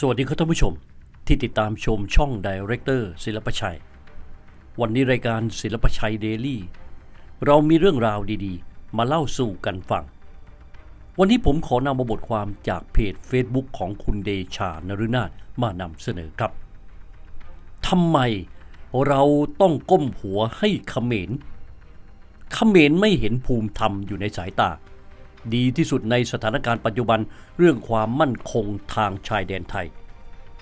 สวัสดีครับท่านผู้ชมที่ติดตามชมช่องดีเรคเตอร์ศิลปชัย วันนี้รายการศิลปชัยเดลี่เรามีเรื่องราวดีๆ มาเล่าสู่กันฟัง วันนี้ผมขอนำมาบทความจากเพจ Facebook ของคุณเดชานรุนาถมานำเสนอครับทำไมเราต้องก้มหัวให้เขมรเขมรไม่เห็นภูมิธรรมอยู่ในสายตา ดีที่สุดในสถานการณ์ปัจจุบันเรื่องความมั่นคงทางชายแดนไทย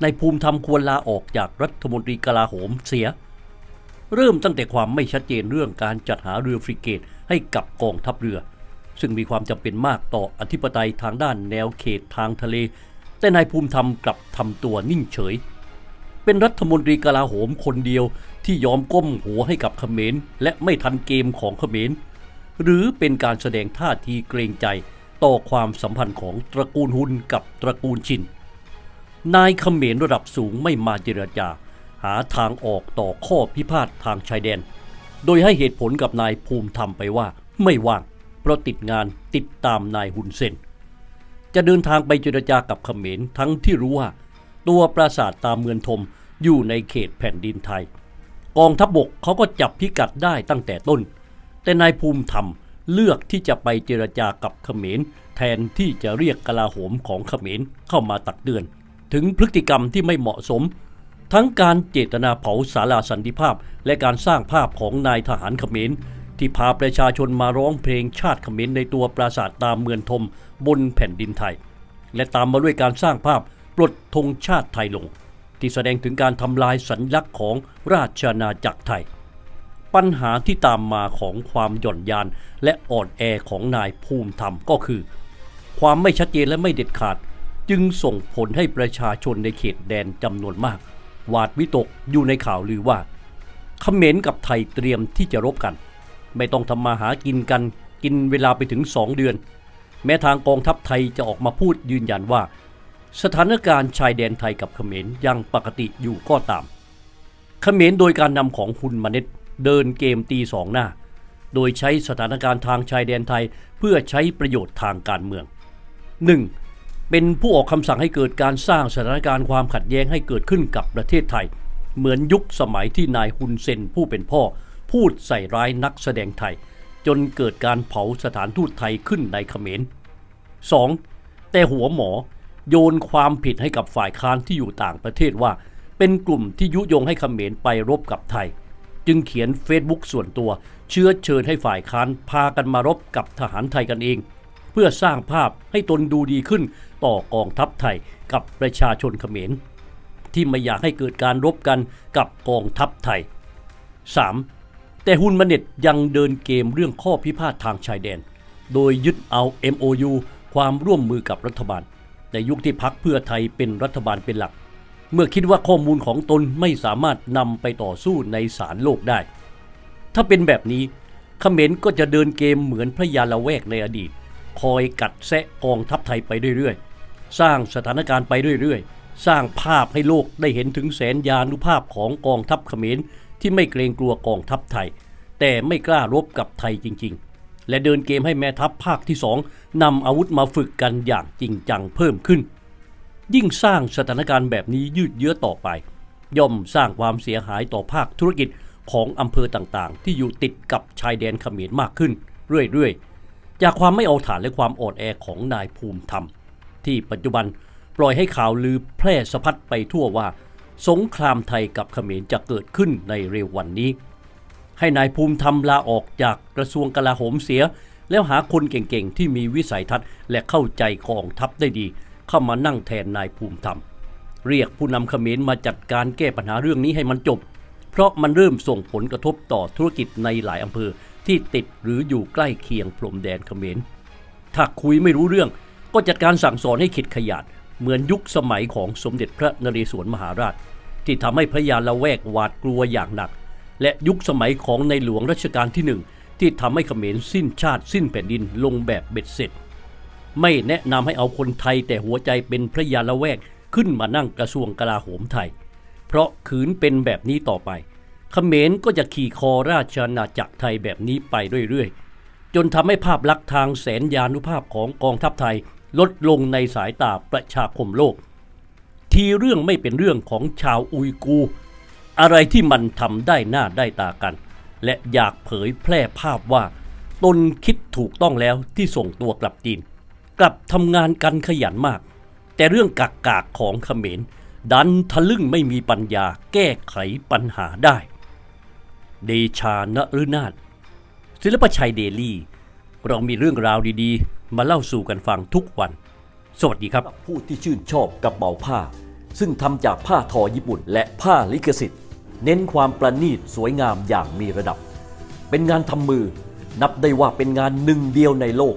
ในภูมิธรรมควรลาออกจากรัฐมนตรีกลาโหมเสีย เริ่มตั้งแต่ความไม่ชัดเจนเรื่องการจัดหาเรือฟริเกตให้กับกองทัพเรือ ซึ่งมีความจำเป็นมากต่ออธิปไตยทางด้านแนวเขตทางทะเล แต่นายภูมิธรรมกลับทำตัวนิ่งเฉย เป็นรัฐมนตรีกลาโหมคนเดียวที่ยอมก้มหัวให้กับเขมรและไม่ทันเกมของเขมร หรือเป็นการแสดงท่าทีเกรงใจต่อความสัมพันธ์ของตระกูลฮุนกับตระกูลชิน นายเขมรระดับสูงไม่มาเจรจา หาทางออกต่อข้อพิพาททางชายแดน โดยให้เหตุผลกับนายภูมิธรรมไปว่าไม่ว่าง เพราะติดงานติดตามนายฮุนเซนจะเดินทางไปเจรจากับเขมรทั้งที่รู้ว่า ตัวปราสาทตามเมืองทมอยู่ในเขตแผ่นดินไทย กองทัพบบกเขาก็จับพิกัดได้ตั้งแต่ต้น แต่นายภูมิธรรมเลือกที่จะไปเจรจากับเขมรแทนที่จะเรียกกลาโหมของเขมรเข้ามาตักเตือน ถึงพฤติกรรมที่ไม่เหมาะสม ทั้งการเจตนาเผาสาราสันติภาพ และการสร้างภาพของนายทหารเขมรที่พาประชาชนมาร้องเพลงชาติเขมรในตัวปราสาทตามเมืองทมบนแผ่นดินไทย และตามมาด้วยการสร้างภาพปลดธงชาติไทยลง ที่แสดงถึงการทำลายสัญลักษณ์ของราชอาณาจักรไทย ปัญหาที่ตามมาของความหย่อนยานและอ่อนแอของนายภูมิธรรมก็คือ ความไม่ชัดเจนและไม่เด็ดขาด จึงส่งผลให้ประชาชนในเขตแดนจำนวนมาก หวาดวิตกอยู่ในข่าวลือว่าเขมรกับไทยเตรียมที่จะรบกัน ไม่ต้องทำมาหากินกัน กินเวลาไปถึงสองเดือน แม้ทางกองทัพไทยจะออกมาพูดยืนยันว่า สถานการณ์ชายแดนไทยกับเขมรยังปกติอยู่ก็ตาม เขมรโดยการนำของคุณมาเน็ต เดินเกมตีสองหน้า โดยใช้สถานการณ์ทางชายแดนไทยเพื่อใช้ประโยชน์ทางการเมือง 1. เป็นผู้ออกคำสั่งให้เกิดการสร้างสถานการณ์ความขัดแย้งให้เกิดขึ้นกับประเทศไทย เหมือนยุคสมัยที่นายฮุนเซนผู้เป็นพ่อ พูดใส่ร้ายนักแสดงไทย จนเกิดการเผาสถานทูตไทยขึ้นในเขมร 2. แต่หัวหมอโยนความผิดให้กับฝ่ายค้านที่อยู่ต่างประเทศว่า เป็นกลุ่มที่ยุยงให้เขมรไปรบกับไทย จึงเขียนเฟซบุ๊กส่วนตัว เชื้อเชิญให้ฝ่ายค้านพากันมารบกับทหารไทยกันเอง เพื่อสร้างภาพให้ตนดูดีขึ้นต่อกองทัพไทยกับประชาชนเขมร ที่ไม่อยากให้เกิดการรบกันกับกองทัพไทย 3. แต่ฮุนมาเน็ตยังเดินเกมเรื่องข้อพิพาททางชายแดน โดยยึดเอา MOU ความร่วมมือกับรัฐบาล ในยุคที่พักเพื่อไทยเป็นรัฐบาลเป็นหลัก เมื่อคิดว่าข้อมูลของตนไม่สามารถนำไปต่อสู้ในศาลโลกได้ ถ้าเป็นแบบนี้เขมรก็จะเดินเกมเหมือนพระยาละแวกในอดีต คอยกัดแซะกองทัพไทยไปเรื่อยๆ สร้างสถานการณ์ไปเรื่อยๆ สร้างภาพให้โลกได้เห็นถึงแสนยานุภาพของกองทัพเขมรที่ไม่เกรงกลัวกองทัพไทย แต่ไม่กล้ารบกับไทยจริง ๆ และเดินเกมให้แม่ทัพภาคที่สองนำอาวุธมาฝึกกันอย่างจริงจังเพิ่มขึ้น ยิ่งสร้างสถานการณ์แบบนี้ยืดเยื้อต่อไป ย่อมสร้างความเสียหายต่อภาคธุรกิจของอำเภอต่างๆ ที่อยู่ติดกับชายแดนเขมรมากขึ้น เรื่อยๆ จากความไม่เอาฐานและความอ่อนแอของนายภูมิธรรม ที่ปัจจุบันปล่อยให้ข่าวลือแพร่สะพัดไปทั่วว่า สงครามไทยกับเขมรจะเกิดขึ้นในเร็ววันนี้ ให้นายภูมิธรรมลาออกจากกระทรวงกลาโหมเสีย แล้วหาคนเก่งๆ ที่มีวิสัยทัศน์และเข้าใจกองทัพได้ดี เข้ามานั่งแทนนายภูมิธรรม เรียกผู้นำเขมรมาจัดการแก้ปัญหาเรื่องนี้ให้มันจบ เพราะมันเริ่มส่งผลกระทบต่อธุรกิจในหลายอำเภอที่ติดหรืออยู่ใกล้เคียงพรมแดนเขมร ถ้าคุยไม่รู้เรื่อง ก็จัดการสั่งสอนให้ขิดขยาดเหมือนยุคสมัยของสมเด็จพระนเรศวรมหาราช ที่ทำให้พระยาละแวกหวาดกลัวอย่างหนัก และยุคสมัยของในหลวงรัชกาลที่หนึ่งที่ทำให้เขมรสิ้นชาติสิ้นแผ่นดินลงแบบเบ็ดเสร็จ ไม่แนะนำให้เอาคนไทยแต่หัวใจเป็นพระยาละแวกขึ้นมานั่งกระทรวงกลาโหมไทย เพราะขืนเป็นแบบนี้ต่อไปเขมรก็จะขี่คอราชอาณาจักรไทยแบบนี้ไปเรื่อยๆ จนทำให้ภาพลักษณ์ทางแสนยานุภาพของกองทัพไทยลดลงในสายตาประชาคมโลก ทีเรื่องไม่เป็นเรื่องของชาวอุยกูร์อะไรที่มันทำได้หน้าได้ตากัน และอยากเผยแพร่ภาพว่า ตนคิดถูกต้องแล้วที่ส่งตัวกลับจีน กลับทำงานกันขยันมาก แต่เรื่องกากกากของเขมร ดันทะลึ่งไม่มีปัญญาแก้ไขปัญหาได้ เดชานฤนาถศิลปชัยเดลี่ เรามีเรื่องราวดีๆ มาเล่าสู่กันฟังทุกวัน สวัสดีครับ ผู้ที่ชื่นชอบกระเป๋าผ้า ซึ่งทำจากผ้าทอญี่ปุ่น และผ้าลิขสิทธิ์ เน้นความประณีตสวยงามอย่างมีระดับ เป็นงานทำมือ นับได้ว่าเป็นงานหนึ่งเดียวในโลก